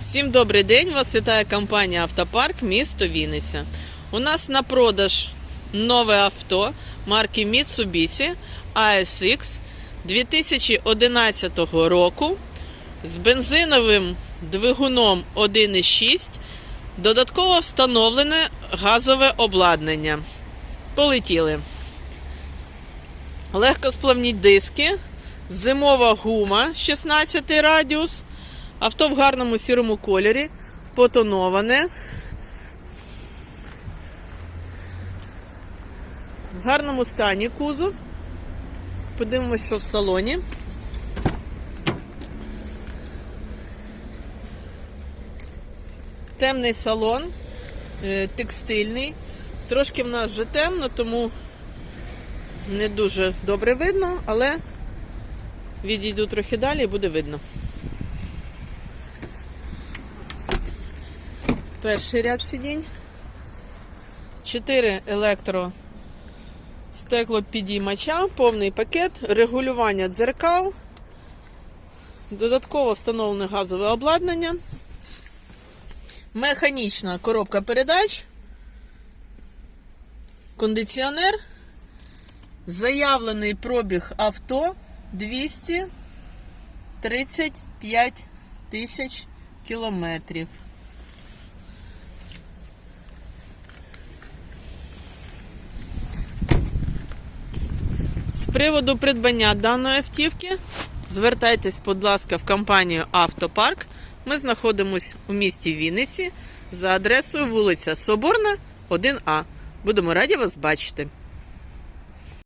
Всім добрий день! Вас вітає компанія Автопарк місто Вінниця. У нас на продаж нове авто марки Mitsubishi ASX 2011 року з бензиновим двигуном 1.6. Додатково встановлене газове обладнання. Полетіли. Легкосплавні диски, зимова гума 16 радіус. Авто в гарному сірому кольорі, потоноване. В гарному стані кузов. Подивимось, що в салоні. Темний салон, е, текстильний. Трошки в нас вже темно, тому не дуже добре видно, але відійду трохи далі і буде видно. Перший ряд сидінь. 4 електро стеклопідіймача, повний пакет, регулювання дзеркал, додатково встановлене газове обладнання, механічна коробка передач, кондиціонер, заявлений пробіг авто 235 тисяч кілометрів. Приводу придбання даної автівки звертайтесь, будь ласка, в компанію Автопарк. Ми знаходимося у місті Вінниці за адресою вулиця Соборна, 1А. Будемо раді вас бачити.